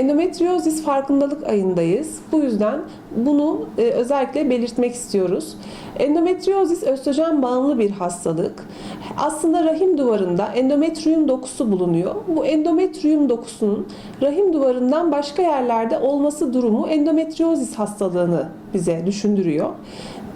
endometriozis farkındalık ayındayız. Bu yüzden bunu e, özellikle belirtmek istiyoruz. Endometriozis östrojen bağımlı bir hastalık. Aslında rahim duvarında endometrium dokusu bulunuyor. Bu endometrium dokusunun rahim duvarından başka yerlerde olması durumu endometriozis hastalığını bize düşündürüyor.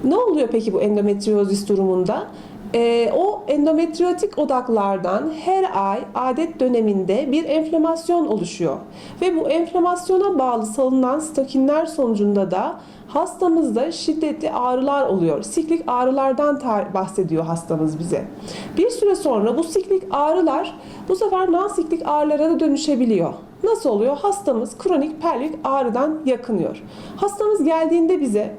Ne oluyor peki bu endometriozis durumunda? Ee, o endometriotik odaklardan her ay adet döneminde bir enflamasyon oluşuyor. Ve bu enflamasyona bağlı salınan stokinler sonucunda da hastamızda şiddetli ağrılar oluyor. Siklik ağrılardan bahsediyor hastamız bize. Bir süre sonra bu siklik ağrılar bu sefer non-siklik ağrılara da dönüşebiliyor. Nasıl oluyor? Hastamız kronik pelvik ağrıdan yakınıyor. Hastamız geldiğinde bize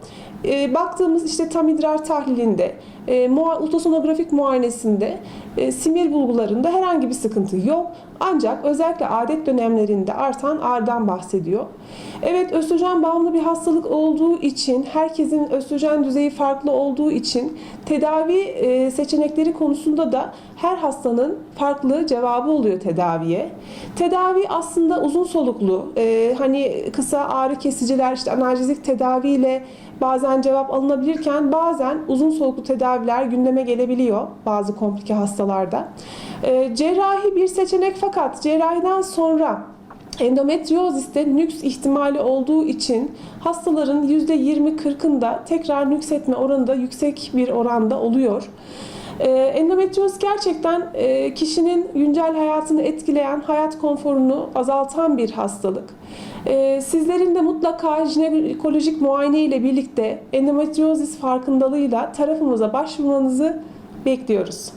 e, baktığımız işte tam idrar tahlilinde, e, mua- ultrasonografik muayenesinde, e, simir bulgularında herhangi bir sıkıntı yok. Ancak özellikle adet dönemlerinde artan ağrıdan bahsediyor. Evet östrojen bağımlı bir hastalık olduğu için, herkesin östrojen düzeyi farklı olduğu için tedavi e, seçenekleri konusunda da her hastanın farklı cevabı oluyor tedaviye. Tedavi aslında uzun soluklu, e, hani kısa ağrı kesiciler, işte analjezik tedaviyle bazen cevap alınabilirken bazen uzun soluklu tedaviler gündeme gelebiliyor bazı komplike hastalarda. E, cerrahi bir seçenek fakat cerrahiden sonra endometrioziste nüks ihtimali olduğu için hastaların %20-40'ında tekrar nüks etme oranı da yüksek bir oranda oluyor. Ee, endometrioz gerçekten e, kişinin güncel hayatını etkileyen, hayat konforunu azaltan bir hastalık. Ee, sizlerin de mutlaka jinekolojik muayene ile birlikte endometriozis farkındalığıyla tarafımıza başvurmanızı bekliyoruz.